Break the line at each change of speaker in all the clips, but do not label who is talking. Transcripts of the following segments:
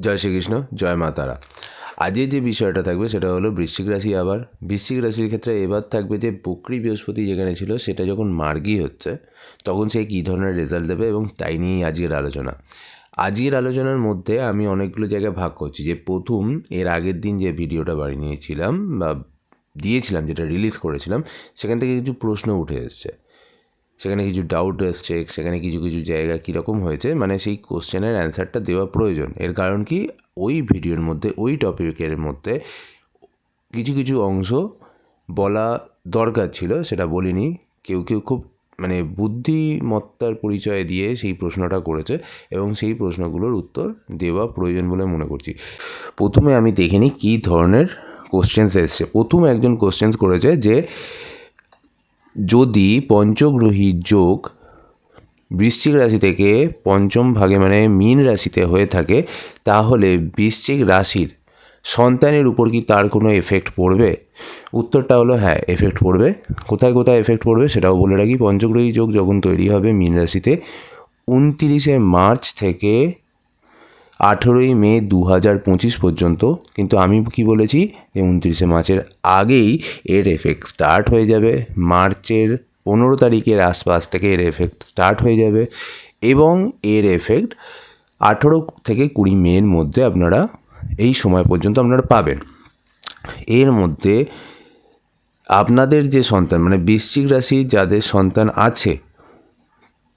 জয় শ্রীকৃষ্ণ, জয় মা তারা। আজকের যে বিষয়টা থাকবে সেটা হলো বৃশ্চিক রাশি আবার। বৃশ্চিক রাশির ক্ষেত্রে এবার থাকবে যে বকরি বৃহস্পতি যেখানে ছিল, সেটা যখন মার্গী হচ্ছে, তখন সে কী ধরনের রেজাল্ট দেবে এবং তাই নিয়েই আজকের আলোচনা। আজকের আলোচনার মধ্যে আমি অনেকগুলো জায়গায় ভাগ করছি। যে প্রথম, এর আগের দিন যে ভিডিওটা বাড়ি নিয়েছিলাম বা দিয়েছিলাম, যেটা রিলিজ করেছিলাম, সেখান থেকে কিছু প্রশ্ন উঠে এসছে। সেখানে কিছু ডাউট এসছে, সেখানে কিছু কিছু জায়গা কীরকম হয়েছে মানে সেই কোশ্চেনের অ্যান্সারটা দেওয়া প্রয়োজন। এর কারণ কি? ওই ভিডিওর মধ্যে, ওই টপিকের মধ্যে কিছু কিছু অংশ বলা দরকার ছিল, সেটা বলিনি। কেউ কেউ খুব মানে বুদ্ধিমত্তার পরিচয় দিয়ে সেই প্রশ্নটা করেছে এবং সেই প্রশ্নগুলোর উত্তর দেওয়া প্রয়োজন বলে মনে করছি। প্রথমে আমি দেখিনি কী ধরনের কোশ্চেন্স এসছে। প্রথম একজন কোশ্চেন্স করেছে যে যদি পঞ্চগ্রহী যোগ বৃশ্চিক রাশি থেকে পঞ্চম ভাগে মানে মীন রাশিতে হয়ে থাকে, তাহলে বৃশ্চিক রাশির সন্তানের উপর কি তার কোনো এফেক্ট পড়বে? উত্তরটা হলো হ্যাঁ এফেক্ট পড়বে। কোথায় কোথায় এফেক্ট পড়বে সেটাও বলে রাখি। পঞ্চগ্রহী যোগ যখন তৈরি হবে মীন রাশিতে, উনতিরিশে মার্চ থেকে আঠেরোই মে দু হাজার পঁচিশ পর্যন্ত। কিন্তু আমি কি বলেছি? যে উনত্রিশে মার্চের আগেই এর এফেক্ট স্টার্ট হয়ে যাবে। মার্চের পনেরো তারিখের আশপাশ থেকে এর এফেক্ট স্টার্ট হয়ে যাবে। এবং এর এফেক্ট আঠেরো থেকে কুড়ি মের মধ্যে আপনারা এই সময় পর্যন্ত আপনারা পাবেন। এর মধ্যে আপনাদের যে সন্তান মানে বৃশ্চিক রাশি যাদের সন্তান আছে,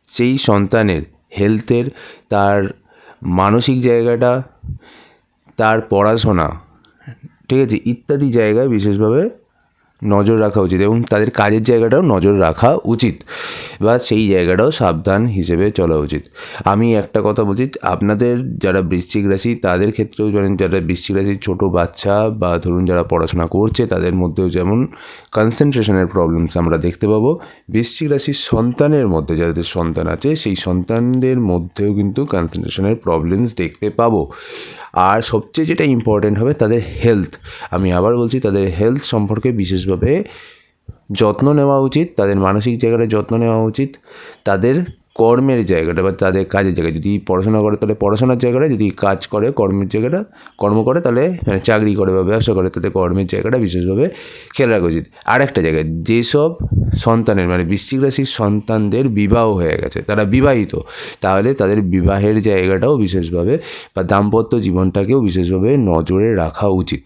সেই সন্তানের হেলথের তার মানসিক জায়গাটা তার পড়াশোনা ঠিক আছে ইত্যাদি জায়গায় বিশেষভাবে নজর রাখা উচিত এবং তাদের কাজের জায়গাটাও নজর রাখা উচিত। বা সেই জায়গাটাও সাবধান হিসেবে চলা উচিত। আমি একটা কথা বলছি, আপনাদের যারা বৃশ্চিক রাশি, তাদের ক্ষেত্রেও জানেন যারা বৃশ্চিক রাশির ছোটো বাচ্চা বা ধরুন যারা পড়াশোনা করছে, তাদের মধ্যেও যেমন কনসেন্ট্রেশনের প্রবলেমস আমরা দেখতে পাবো। বৃশ্চিক রাশির সন্তানের মধ্যে যাদের সন্তান আছে, সেই সন্তানদের মধ্যেও কিন্তু কনসেন্ট্রেশনের প্রবলেমস দেখতে পাবো। আর সবচেয়ে যেটা ইম্পর্টেন্ট হবে, তাদের হেলথ আমি আবার বলছি, তাদের হেলথ সম্পর্কে বিশেষভাবে যত্ন নেওয়া উচিত, তাদের মানসিক জায়গাটা যত্ন নেওয়া উচিত, তাদের কর্মের জায়গাটা বা তাদের কাজের জায়গায় যদি পড়াশোনা করে, তাহলে পড়াশোনার জায়গাটা, যদি কাজ করে, কর্মের জায়গাটা, কর্ম করে, তাহলে মানে চাকরি করে বা ব্যবসা করে তাদের কর্মের জায়গাটা বিশেষভাবে খেয়াল রাখা উচিত। আর একটা জায়গায়, যেসব সন্তানের মানে বৃশ্চিক রাশির সন্তানদের বিবাহ হয়ে গেছে, তারা বিবাহিত, তাহলে তাদের বিবাহের জায়গাটাও বিশেষভাবে বা দাম্পত্য জীবনটাকেও বিশেষভাবে নজরে রাখা উচিত।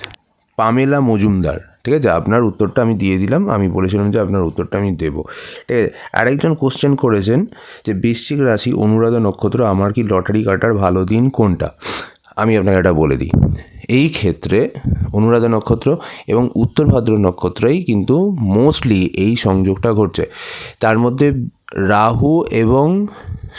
পামেলা মজুমদার। ঠিক আছে? আপনার উত্তরটা আমি দিয়ে দিলাম। আমি বলেছিলাম যে আপনার উত্তরটা আমি দেবো। ঠিক আছে? আরেকজন কোশ্চেন করেছেন যে, বৃশ্চিক রাশি অনুরাধা নক্ষত্র আমার কি লটারি কাটার ভালো দিন কোনটা? আমি আপনাকে এটা বলে দিই। এই ক্ষেত্রে অনুরাধা নক্ষত্র এবং উত্তর ভাদ্র নক্ষত্রই কিন্তু মোস্টলি এই সংযোগটা ঘটছে। তার মধ্যে রাহু এবং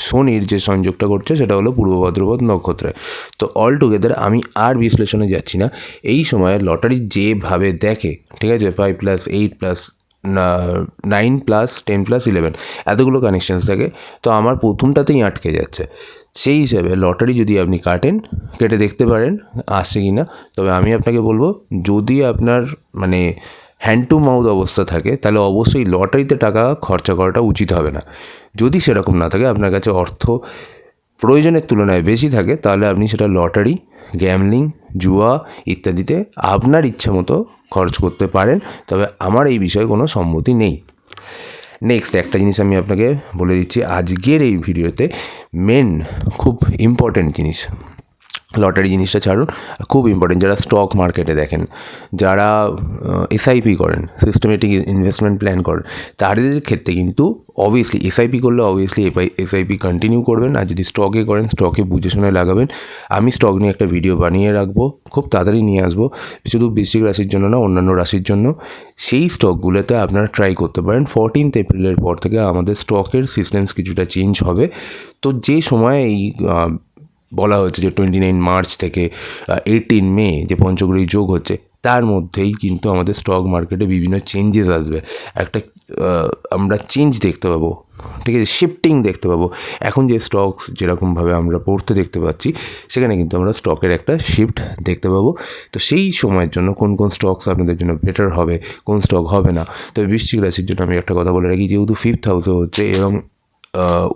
শনির যে সংযোগটা ঘটছে সেটা হলো পূর্ব ভদ্রপদ নক্ষত্রে। তো অল টুগেদার আমি আর বিশ্লেষণে যাচ্ছি না। এই সময় লটারি যেভাবে দেখে, ঠিক আছে five plus eight plus nine plus ten plus eleven এতগুলো কানেকশানস থাকে তো আমার প্রথমটাতেই আটকে যাচ্ছে। সেই হিসাবে লটারি যদি আপনি কাটেন, কেটে দেখতে পারেন, আসছে কি না তবে আমি আপনাকে বলব, যদি আপনার মানে হ্যান্ড টু মাউথ অবস্থা থাকে, তাহলে অবশ্যই লটারিতে টাকা খরচা করাটা উচিত হবে না। যদি সেরকম না থাকে, আপনার কাছে অর্থ প্রয়োজনের তুলনায় বেশি থাকে, তাহলে আপনি সেটা লটারি গ্যামলিং জুয়া ইত্যাদিতে আপনার ইচ্ছা মতো খরচ করতে পারেন, তবে আমার এই বিষয়ে কোনো সম্মতি নেই। নেক্সট একটা জিনিস আমি আপনাকে বলে দিচ্ছি। আজকের এই ভিডিওতে মেন খুব ইম্পর্ট্যান্ট জিনিস। লটারি জিনিসটা ছাড়ুন, খুব ইম্পর্টেন্ট যারা স্টক মার্কেটে দেখেন, যারা এসআইপি করেন সিস্টেমেটিক ইনভেস্টমেন্ট প্ল্যান করেন, তাদের ক্ষেত্রে কিন্তু অবভিয়াসলি এসআইপি করলে অবভিয়াসলি এসআইপি কন্টিনিউ করবেন। আর যদি স্টকে করেন স্টকে বুঝে শুনে লাগাবেন। আমি স্টক নিয়ে একটা ভিডিও বানিয়ে রাখব, খুব তাড়াতাড়ি নিয়ে আসব। শুধু বৃশ্চিক রাশির জন্য না, অন্যান্য রাশির জন্য। সেই স্টকগুলোতে আপনারা ট্রাই করতে পারেন। ফোরটিন্থ এপ্রিলের পর থেকে আমাদের স্টকের সিস্টেমস কিছুটা চেঞ্জ হবে। তো যে সময় এই বলা হয়েছে যে টোয়েন্টি নাইন মার্চ থেকে এইটিন মে যে পঞ্চগ্রহী যোগ হচ্ছে, তার মধ্যেই কিন্তু আমাদের স্টক মার্কেটে বিভিন্ন চেঞ্জেস আসবে। একটা আমরা চেঞ্জ দেখতে পাবো, ঠিক আছে শিফটিং দেখতে পাবো। এখন যে স্টকস যেরকমভাবে আমরা পড়তে দেখতে পাচ্ছি, সেখানে কিন্তু আমরা স্টকের একটা শিফট দেখতে পাবো। তো সেই সময়ের জন্য কোন কোন স্টকস আপনাদের জন্য বেটার হবে, কোন স্টক হবে না। তবে বৃশ্চিক রাশির জন্য আমি একটা কথা বলে রাখি, যেহেতু ফিফথ হাউসে হচ্ছে এবং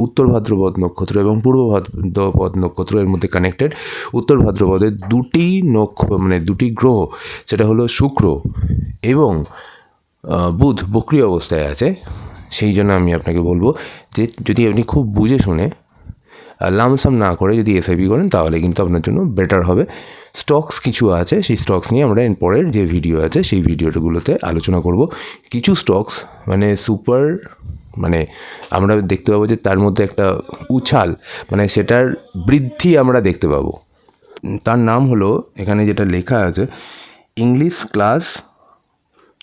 উত্তর ভাদ্রপদ নক্ষত্র এবং পূর্ব ভাদ্রপদ নক্ষত্র এর মধ্যে কানেক্টেড উত্তর ভাদ্রপদের দুটি নক্ষ মানে দুটি গ্রহ, সেটা হলো শুক্র এবং বুধ বক্রি অবস্থায় আছে। সেই জন্য আমি আপনাকে বলব যে যদি আপনি খুব বুঝে শুনে লামসাম না করে যদি এসআইপি করেন, তাহলে কিন্তু আপনার জন্য বেটার হবে। স্টকস কিছু আছে, সেই স্টকস নিয়ে আমরা পরের যে ভিডিও আছে, সেই ভিডিওগুলোতে আলোচনা করব। কিছু স্টকস মানে সুপার মানে আমরা দেখতে পাবো যে তার মধ্যে একটা উছাল মানে সেটার বৃদ্ধি আমরা দেখতে পাবো। তার নাম হলো, এখানে যেটা লেখা আছে, ইংলিশ ক্লাস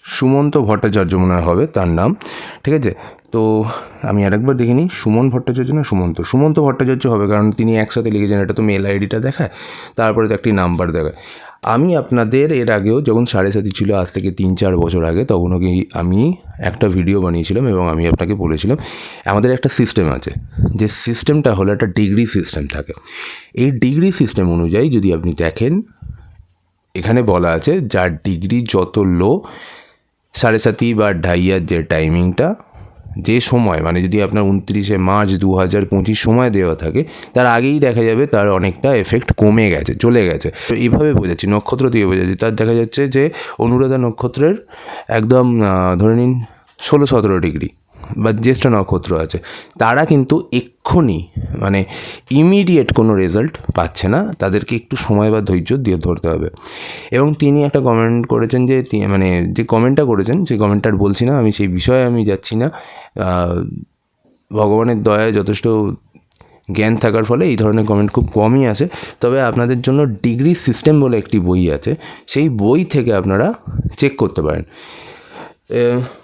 সুমন্ত ভট্টাচার্য মনে হবে তার নাম। ঠিক আছে? তো আমি আরেকবার দেখে নিই, সুমন ভট্টাচার্য না সুমন্ত? সুমন্ত ভট্টাচার্য হবে, কারণ তিনি একসাথে লিখেছেন, এটা তো মেল আইডিটা দেখায়, তারপরে তো একটি নাম্বার দেখায়। আমি আপনাদের এর আগেও যখন সাড়ে সাথী ছিল, আজ থেকে তিন চার বছর আগে, তখনও কি আমি একটা ভিডিও বানিয়েছিলাম এবং আমি আপনাকে বলেছিলাম, আমাদের একটা সিস্টেম আছে। যে সিস্টেমটা হলো একটা ডিগ্রি সিস্টেম থাকে। এই ডিগ্রি সিস্টেম অনুযায়ী যদি আপনি দেখেন, এখানে বলা আছে, যার ডিগ্রি যত লো, সাড়ে সাতি বা ঢাইয়ার যে টাইমিংটা যে সময় মানে যদি আপনার উনত্রিশে মার্চ দু হাজার পঁচিশ সময় দেওয়া থাকে, তার আগেই দেখা যাবে তার অনেকটা এফেক্ট কমে গেছে, চলে গেছে। তো এইভাবে বোঝাচ্ছি নক্ষত্র দিয়ে বোঝাচ্ছি তার দেখা যাচ্ছে যে অনুরাধা নক্ষত্রের একদম ধরে নিন, ষোলো সতেরো ডিগ্রি। বা জ্যেষ্ঠ নক্ষত্র আছে, তারা কিন্তু এক্ষুনি মানে ইমিডিয়েট কোনো রেজাল্ট পাচ্ছে না। তাদেরকে একটু সময় বা ধৈর্য দিয়ে ধরতে হবে। এবং তিনি একটা কমেন্ট করেছেন যে মানে যে কমেন্টটা করেছেন সেই কমেন্টটা বলছি না, আমি সেই বিষয়ে আমি যাচ্ছি না। ভগবানের দয়ায় যথেষ্ট জ্ঞান থাকার ফলে এই ধরনের কমেন্ট খুব কমই আসে। তবে আপনাদের জন্য ডিগ্রি সিস্টেম বলে একটি বই আছে, সেই বই থেকে আপনারা চেক করতে পারেন।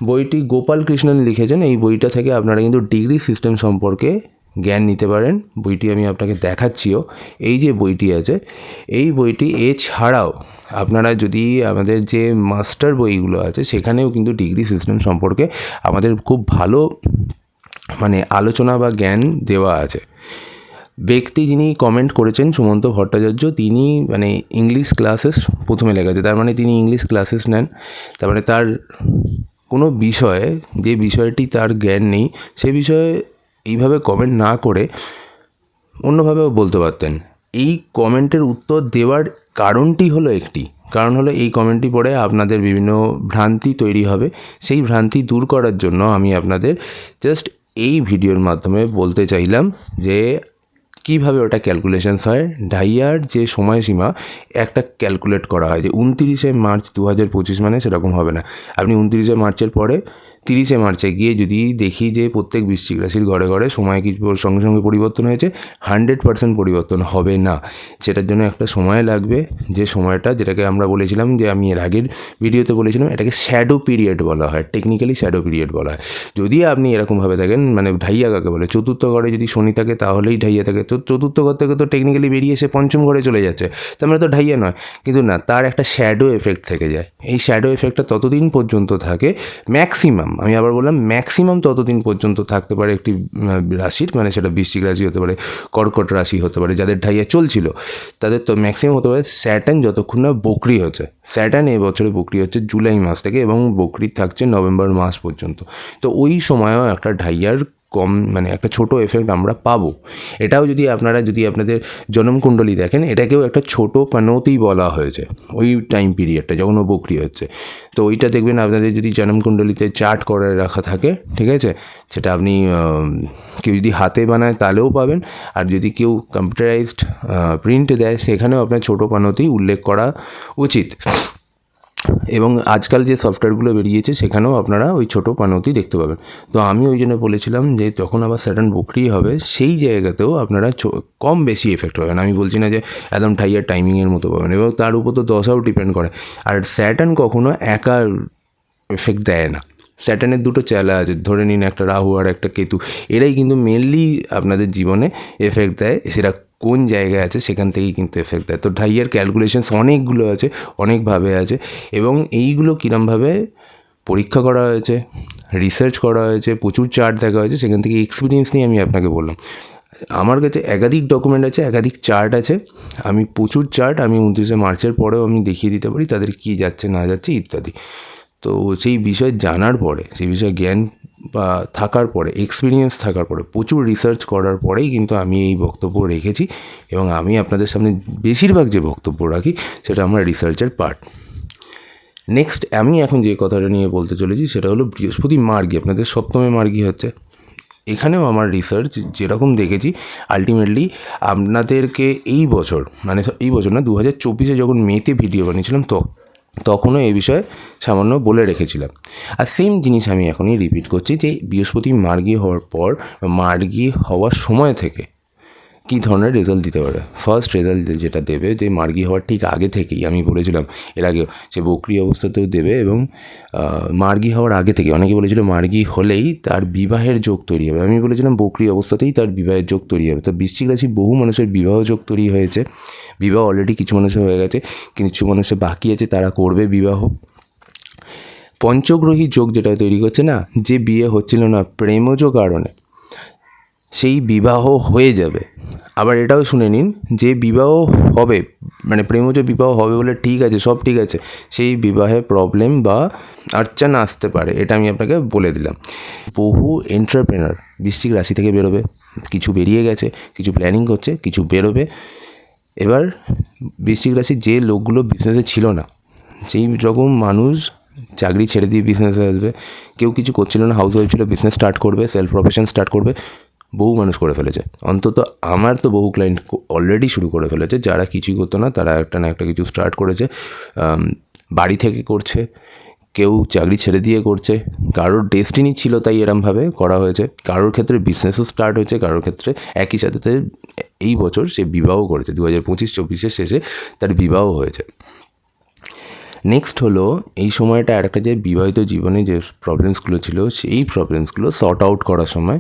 বইটি গোপাল কৃষ্ণন লিখেছেন। এই বইটা থেকে আপনারা কিন্তু ডিগ্রি সিস্টেম সম্পর্কে জ্ঞান নিতে পারেন। বইটি আমি আপনাকে দেখাচ্ছিও। এই যে বইটি আছে, এই বইটি এছাড়াও আপনারা যদি আমাদের যে মাস্টার বইগুলো আছে, সেখানেও কিন্তু ডিগ্রি সিস্টেম সম্পর্কে আমাদের খুব ভালো মানে আলোচনা বা জ্ঞান দেওয়া আছে। ব্যক্তি যিনি কমেন্ট করেছেন সুমন্ত ভট্টাচার্য, তিনি মানে ইংলিশ ক্লাসেস প্রথমে লেখা আছে তার মানে তিনি ইংলিশ ক্লাসেস নেন। তার মানে তার কোনো বিষয়ে, যে বিষয়টি তার জ্ঞান নেই, সে বিষয়ে এইভাবে কমেন্ট না করে অন্যভাবেও বলতে পারতেন। এই কমেন্টের উত্তর দেওয়ার কারণটি হলো একটি। কারণ হলো এই কমেন্টটি পড়ে আপনাদের বিভিন্ন ভ্রান্তি তৈরি হবে। সেই ভ্রান্তি দূর করার জন্য আমি আপনাদের জাস্ট এই ভিডিওর মাধ্যমে বলতে চাইলাম যে কীভাবে ওটা ক্যালকুলেশনস হয়? ডাইয়ার যে সময়সীমা, একটা ক্যালকুলেট করা হয় যে, উনতিরিশে মার্চ দু হাজার পঁচিশ মানে সেরকম হবে না। আপনি উনতিরিশে মার্চের পরে তিরিশে মার্চে গিয়ে যদি দেখি যে প্রত্যেক বৃশ্চিক রাশির ঘরে ঘরে সময় কি সঙ্গে সঙ্গে পরিবর্তন হয়েছে হান্ড্রেড পার্সেন্ট পরিবর্তন হবে না। সেটার জন্য একটা সময় লাগবে। যে সময়টা যেটাকে আমরা বলেছিলাম যে আমি এর আগের ভিডিওতে বলেছিলাম, এটাকে শ্যাডো পিরিয়ড বলা হয় টেকনিক্যালি শ্যাডো পিরিয়ড বলা হয়। যদি আপনি এরকমভাবে থাকেন মানে ঢাইয়া কাকে বলে, চতুর্থ ঘরে যদি শনি থাকে তাহলেই ঢাইয়া থাকে। তো চতুর্থ ঘর থেকে তো টেকনিক্যালি বেরিয়ে এসে পঞ্চম ঘরে চলে যাচ্ছে। তার মানে তো ঢাইয়া নয়। কিন্তু না, তার একটা শ্যাডো এফেক্ট থেকে যায়। এই শ্যাডো এফেক্টটা ততদিন পর্যন্ত থাকে ম্যাক্সিমাম আমি আবার বললাম ম্যাক্সিমাম ততদিন পর্যন্ত থাকতে পারে একটি রাশির মানে সেটা বৃশ্চিক রাশি হতে পারে, কর্কট রাশি হতে পারে, যাদের ঢাইয়া চলছিল, তাদের তো ম্যাক্সিমাম হতে পারে স্যাটার্ন যতক্ষণ না বকরি হচ্ছে। স্যাটার্ন এই বছরে বকরি হচ্ছে জুলাই মাস থেকে এবং বকরি থাকছে নভেম্বর মাস পর্যন্ত। তো ওই সময়ও একটা ঢাইয়ার কম মানে একটা ছোট এফেক্ট আমরা পাবো। এটাও যদি আপনারা, যদি আপনাদের জন্মকুণ্ডলী দেখেন, এটাকেও একটা ছোট পানতেই বলা হয়েছে। ওই টাইম পিরিয়ডটা যখন ও বকরি হচ্ছে। তো ওইটা দেখবেন আপনাদের যদি জন্মকুণ্ডলিতে চার্ট করে রাখা থাকে, ঠিক আছে? সেটা আপনি কেউ যদি হাতে বানায় তাহলেও পাবেন। আর যদি কেউ কম্পিউটারাইজড প্রিন্ট দেয়, সেখানেও আপনার ছোটো পানতেই উল্লেখ করা উচিত। এবং আজকাল যে সফটওয়্যারগুলো বেরিয়েছে, সেখানেও আপনারা ওই ছোটো পানতি দেখতে পাবেন। তো আমি ওই জন্য বলেছিলাম যে, যখন আবার স্যাটার্ন বকরি হবে, সেই জায়গাতেও আপনারা কম বেশি এফেক্ট পাবেন। আমি বলছি না যে, একদম ঠাইয়ার টাইমিংয়ের মতো পাবেন। এবং তার উপর তো দশাও ডিপেন্ড করে। আর স্যাটার্ন কখনো একা এফেক্ট দেয় না। স্যাটার্নের দুটো চেলা আছে, ধরে নিন একটা রাহু আর একটা কেতু। এরাই কিন্তু মেনলি আপনাদের জীবনে এফেক্ট দেয়, সেটা কোন জায়গায় আছে সেখান থেকেই কিন্তু এফেক্ট দেয়। তো ঢাইয়ার ক্যালকুলেশনস অনেকগুলো আছে, অনেকভাবে আছে, এবং এইগুলো কীরমভাবে পরীক্ষা করা হয়েছে রিসার্চ করা হয়েছে, প্রচুর চার্ট দেখা হয়েছে, সেখান থেকে এক্সপিরিয়েন্স নিয়ে আমি আপনাকে বললাম। আমার কাছে একাধিক ডকুমেন্ট আছে, একাধিক চার্ট আছে, আমি প্রচুর চার্ট আমি উনত্রিশে মার্চের পরেও আমি দেখিয়ে দিতে পারি তাদের কী যাচ্ছে না যাচ্ছে ইত্যাদি। তো সেই বিষয় জানার পরে, সেই বিষয়ে জ্ঞান, বা থাকার পরে এক্সপিরিয়েন্স থাকার পরে, প্রচুর রিসার্চ করার পরেই কিন্তু আমি এই বক্তব্য রেখেছি এবং আমি আপনাদের সামনে বেশিরভাগ যে বক্তব্য রাখি, সেটা আমার রিসার্চের পার্ট নেক্সট আমি এখন যে কথাটা নিয়ে বলতে চলেছি, সেটা হলো বৃহস্পতি মার্গী, আপনাদের সপ্তমে মার্গী হচ্ছে। এখানেও আমার রিসার্চ যেরকম দেখেছি আলটিমেটলি আপনাদেরকে এই বছর মানে এই বছর না দু হাজার চব্বিশে যখন মেতে ভিডিও বানিয়েছিলাম তখনও এই বিষয়ে সামান্য বলে রেখেছিলাম। আর সেম জিনিস আমি এখনই রিপিট করছি যে বৃহস্পতি মার্গি হওয়ার পর, মার্গি হওয়ার সময় থেকে কী ধরনের রেজাল্ট দিতে পারে? ফার্স্ট রেজাল্ট যেটা দেবে, যে মার্গি হওয়ার ঠিক আগে থেকেই আমি বলেছিলাম, এর আগে সে বকরি অবস্থাতেও দেবে এবং মার্গি হওয়ার আগে থেকে অনেকে বলেছিল মার্গি হলেই তার বিবাহের যোগ তৈরি হবে। আমি বলেছিলাম বকরি অবস্থাতেই তার বিবাহের যোগ তৈরি হবে। তো বৃশ্চিক রাশি বহু মানুষের বিবাহ যোগ তৈরি হয়েছে। বিবাহ অলরেডি কিছু মানুষের হয়ে গেছে কিছু মানুষের বাকি আছে, তারা করবে বিবাহ। পঞ্চগ্রহী যোগ যেটা তৈরি করছে না, যে বিয়ে হচ্ছিল না প্রেমজ কারণে সেই বিবাহ হয়ে যাবে। আবার এটাও শুনে নিন, যে বিবাহ হবে মানে প্রেমজ বিবাহ হবে বলে ঠিক আছে, সব ঠিক আছে, সেই বিবাহে প্রবলেম বা আর্চান আসতে পারে, এটা আমি আপনাকে বলে দিলাম। বহু এন্টারপ্রেনার বৃষ্টিক রাশি থেকে বেরোবে, কিছু বেরিয়ে গেছে, কিছু প্ল্যানিং করছে, কিছু বেরোবে। এবার বৃশ্চিক রাশি যে লোকগুলো বিজনেসে ছিল না, সেই রকম মানুষ চাকরি ছেড়ে দিয়ে বিজনেসে আসবে। কেউ কিছু করছিল না হাউস ওয়াইফ ছিল বিজনেস স্টার্ট করবে সেলফ প্রফেশন স্টার্ট করবে বহু মানুষ করে ফেলেছে। অন্তত আমার তো বহু ক্লায়েন্ট অলরেডি শুরু করে ফেলেছে। যারা কিছুই করতো না, তারা একটা না একটা কিছু স্টার্ট করেছে। বাড়ি থেকে করছে, কেউ চাকরি ছেড়ে দিয়ে করছে। কারোর ডেস্টিনি ছিল তাই এরমভাবে করা হয়েছে। কারোর ক্ষেত্রে বিজনেসও স্টার্ট হয়েছে, কারোর ক্ষেত্রে একই সাথে এই বছর সে বিবাহ করেছে। দু হাজার পঁচিশ, চব্বিশের শেষে তার বিবাহ হয়েছে। নেক্সট হলো, এই সময়টা আর একটা যে বিবাহিত জীবনে যে প্রবলেমসগুলো ছিল, সেই প্রবলেমসগুলো সর্ট আউট করার সময়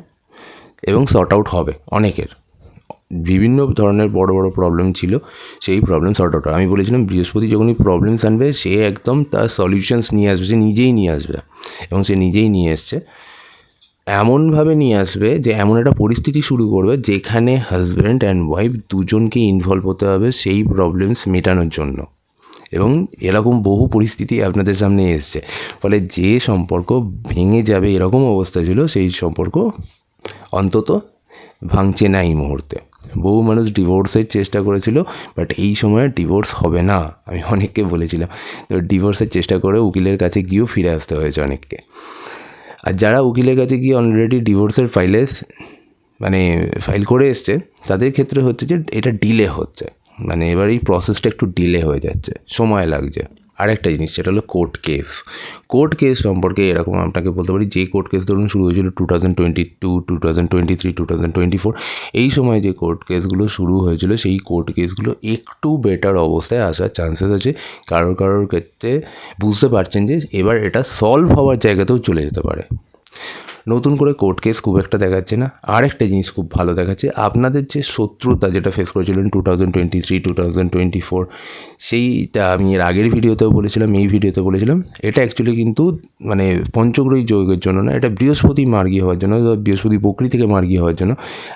এবং সর্ট আউট হবে অনেকের। বিভিন্ন ধরনের বড় বড় প্রবলেম ছিল, সেই প্রবলেম সর্ট আউট আমি বলেছিলাম, বৃহস্পতি যখনই প্রবলেমস আনবে, সে একদম তার সলিউশনস নিয়ে আসবে, সে নিজেই নিয়ে আসবে এবং সে নিজেই নিয়ে এসছে। এমনভাবে নিয়ে আসবে যে, এমন একটা পরিস্থিতি শুরু করবে যেখানে হাজব্যান্ড অ্যান্ড ওয়াইফ দুজনকে ইনভলভ হতে হবে সেই প্রবলেমস মেটানোর জন্য। এবং এরকম বহু পরিস্থিতি আপনাদের সামনে এসছে। ফলে যে সম্পর্ক ভেঙে যাবে এরকম অবস্থা ছিল, সেই সম্পর্ক অন্তত ভাঙছে না এই মুহূর্তে। বহু মানুষ ডিভোর্সের চেষ্টা করেছিল বাট এই সময় ডিভোর্স হবে না, আমি অনেককে বলেছিলাম। তো ডিভোর্সের চেষ্টা করে উকিলের কাছে গিয়েও ফিরে আসতে হয়েছে অনেককে। আর যারা উকিলের কাছে গিয়ে অলরেডি ডিভোর্সের ফাইলে মানে ফাইল করে এসছে, তাদের ক্ষেত্রে হচ্ছে যে এটা ডিলে হচ্ছে। মানে এবার এই প্রসেসটা একটু ডিলে হয়ে যাচ্ছে, সময় লাগছে। আরেকটা জিনিস, সেটা হলো কোর্ট কেস কোর্ট কেস সম্পর্কে এরকম আপনাকে বলতে পারি, যে কোর্ট কেস ধরুন শুরু হয়েছিল two thousand twenty two two thousand twenty three two thousand twenty four এই সময় যে কোর্ট কেসগুলো শুরু হয়েছিল, সেই কোর্ট কেসগুলো একটু বেটার অবস্থায় আসার চান্সেস আছে। কারোর কারোর ক্ষেত্রে বুঝতে পারছেন যে এবার এটা সলভ হওয়ার জায়গাতেও চলে যেতে পারে। নতুন করে কোর্ট কেস খুব একটা দেখাচ্ছে না। আর একটা জিনিস খুব ভালো দেখাচ্ছে, আপনাদের যে শত্রুতা যেটা ফেস করেছিলেন two thousand twenty three two thousand twenty four সেইটা আমি এর আগের ভিডিওতেও বলেছিলাম, এই ভিডিওতে বলেছিলাম। এটা অ্যাকচুয়ালি কিন্তু মানে পঞ্চগ্রহী যোগের জন্য না, এটা বৃহস্পতি মার্গী হওয়ার জন্য বৃহস্পতি বকরি থেকে মার্গী হওয়ার জন্য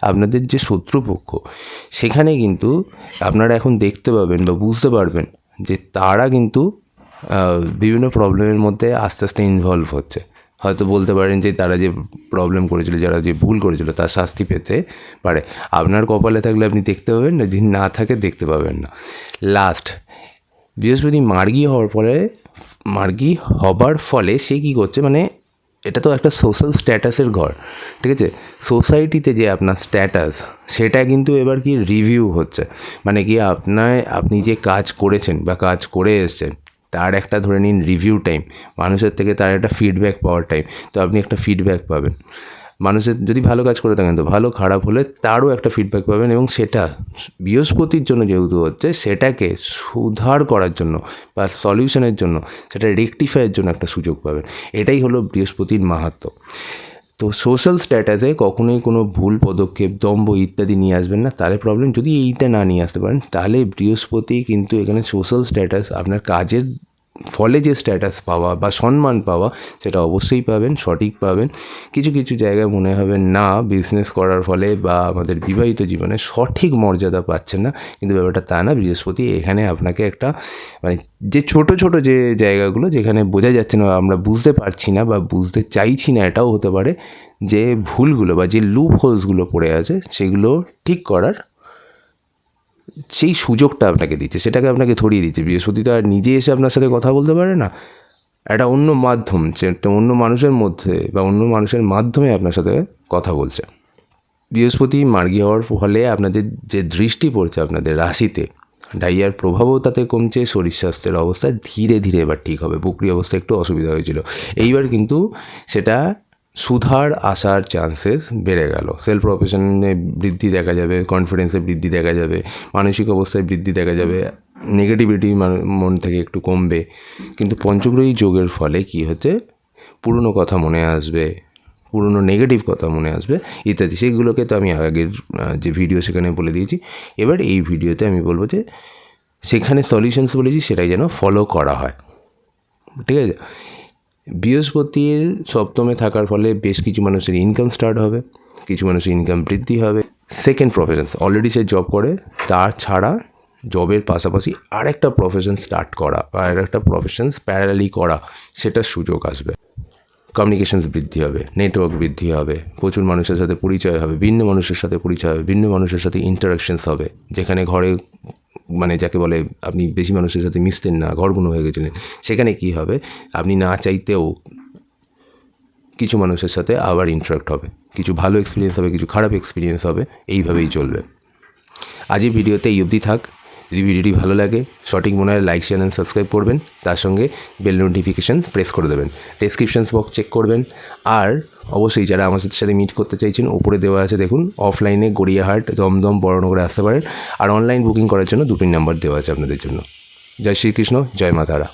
আপনাদের যে শত্রুপক্ষ, সেখানে কিন্তু আপনারা এখন দেখতে পাবেন বা বুঝতে পারবেন যে তারা কিন্তু বিভিন্ন প্রবলেমের মধ্যে আস্তে আস্তে ইনভলভ হচ্ছে। হয়তো বলতে পারেন যে তারা যে প্রবলেম করেছিল, যারা যে ভুল করেছিল, তার শাস্তি পেতে পারে। আপনার কপালে থাকলে আপনি দেখতে পাবেন না, যদি না থাকে দেখতে পাবেন না। লাস্ট বৃহস্পতি মার্গি হওয়ার পরে মার্গি হবার ফলে সে কী করছে মানে এটা তো একটা সোশ্যাল স্ট্যাটাসের ঘর, ঠিক আছে? সোসাইটিতে যে আপনার স্ট্যাটাস সেটা কিন্তু এবার কি রিভিউ হচ্ছে। মানে কি আপনার, আপনি যে কাজ করেছেন বা কাজ করে এসছেন তার একটা ধরে নিন রিভিউ টাইম মানুষের থেকে তার একটা ফিডব্যাক পাওয়ার টাইম তো আপনি একটা ফিডব্যাক পাবেন। মানুষের যদি ভালো কাজ করে থাকেন, তো ভালো, খারাপ হলে তারও একটা ফিডব্যাক পাবেন এবং সেটা বৃহস্পতির জন্য যেহেতু হচ্ছে, সেটাকে সুধার করার জন্য বা সলিউশনের জন্য, সেটা রেকটিফাইয়ের জন্য একটা সুযোগ পাবেন। এটাই হলো বৃহস্পতির মাহাত্ম। তো সোশ্যাল স্ট্যাটাসে কখনোই কোনো ভুল পদক্ষেপ, দম্ভ ইত্যাদি নিয়ে আসবেন না। তাহলে প্রবলেম যদি এইটা না নিয়ে আসতে পারেন, তাহলে বৃহস্পতি কিন্তু এখানে সোশ্যাল স্ট্যাটাস আপনার কাজের ফলে যে স্ট্যাটাস পাওয়া বা সম্মান পাওয়া, সেটা অবশ্যই পাবেন, সঠিক পাবেন। কিছু কিছু জায়গায় মনে হবে, না বিজনেস করার ফলে বা আমাদের বিবাহিত জীবনে সঠিক মর্যাদা পাচ্ছেন না। কিন্তু ব্যাপারটা তা না, বৃহস্পতি এখানে আপনাকে একটা মানে যে ছোট ছোট যে জায়গাগুলো যেখানে বোঝা যাচ্ছে না আমরা বুঝতে পারছি না বা বুঝতে চাইছি না, এটাও হতে পারে যে ভুলগুলো বা যে লুপ হোলসগুলো পড়ে আছে, সেগুলো ঠিক করার সেই সুযোগটা আপনাকে দিচ্ছে, সেটাকে আপনাকে ধরিয়ে দিচ্ছে। বৃহস্পতি তো আর নিজে এসে আপনার সাথে কথা বলতে পারে না? একটা অন্য মাধ্যম, সে একটা অন্য মানুষের মধ্যে বা অন্য মানুষের মাধ্যমে আপনার সাথে কথা বলছে। বৃহস্পতি মার্গী হওয়ার ফলে আপনাদের যে দৃষ্টি পড়ছে আপনাদের রাশিতে, ডাইয়ার প্রভাবও তাতে কমছে, শরীর স্বাস্থ্যের অবস্থা ধীরে ধীরে এবার ঠিক হবে। বুকরি অবস্থা একটু অসুবিধা হয়েছিল। এইবার কিন্তু সেটা সুধার আসার চান্সেস বেড়ে গেল। সেলফ প্রফেশনে বৃদ্ধি দেখা যাবে কনফিডেন্সে বৃদ্ধি দেখা যাবে, মানসিক অবস্থায় বৃদ্ধি দেখা যাবে নেগেটিভিটি মন থেকে একটু কমবে। কিন্তু পঞ্চগ্রহী যোগের ফলে কি হচ্ছে? পুরনো কথা মনে আসবে, পুরনো নেগেটিভ কথা মনে আসবে, ইত্যাদি। সেইগুলোকে তো আমি আগের যে ভিডিও সেখানে বলে দিয়েছি। এবার এই ভিডিওতে আমি বলব যে, সেখানে সলিউশনস বলেছি, সেটাই যেন ফলো করা হয়। ঠিক আছে? বৃহস্পতির সপ্তমে থাকার ফলে বেশ কিছু মানুষের ইনকাম স্টার্ট হবে, কিছু মানুষের ইনকাম বৃদ্ধি হবে। সেকেন্ড প্রফেশন অলরেডি সে জব করে, তার ছাড়া জবের পাশাপাশি আরেকটা প্রফেশন স্টার্ট করা বা আরেকটা প্রফেশনস প্যারালি করা সেটার সুযোগ আসবে। কমিউনিকেশনস বৃদ্ধি হবে নেটওয়ার্ক বৃদ্ধি হবে, প্রচুর মানুষের সাথে পরিচয় হবে, ভিন্ন মানুষের সাথে পরিচয় হবে, ভিন্ন মানুষের সাথে ইন্টারাকশনস হবে। যেখানে ঘরে মানে যাকে বলে আপনি বেশি মানুষের সাথে মিশতেন না ঘরগুলো হয়ে গেছিলেন, সেখানে কি হবে? আপনি না চাইতেও কিছু মানুষের সাথে আবার ইন্টারাক্ট হবে। কিছু ভালো এক্সপিরিয়েন্স হবে, কিছু খারাপ এক্সপিরিয়েন্স হবে, এইভাবেই চলবে। আজ এই ভিডিওতে এই অবধি থাক। যদি ভিডিওটি ভালো লাগে সঠিক মনে হয় লাইক শেয়ার সাবস্ক্রাইব করবেন। তার সঙ্গে বেল নোটিফিকেশান প্রেস করে দেবেন। ডেসক্রিপশানস বক্স চেক করবেন। আর অবশ্যই যারা আমাদের সাথে মিট করতে চাইছেন, উপরে দেওয়া আছে দেখুন অফলাইনে গড়িয়াহাট, দমদম, বড়নগরে আসতে পারেন আর অনলাইন বুকিং করার জন্য দুটি নাম্বার দেওয়া আছে আপনাদের জন্য। জয় শ্রীকৃষ্ণ, জয় মা তারা।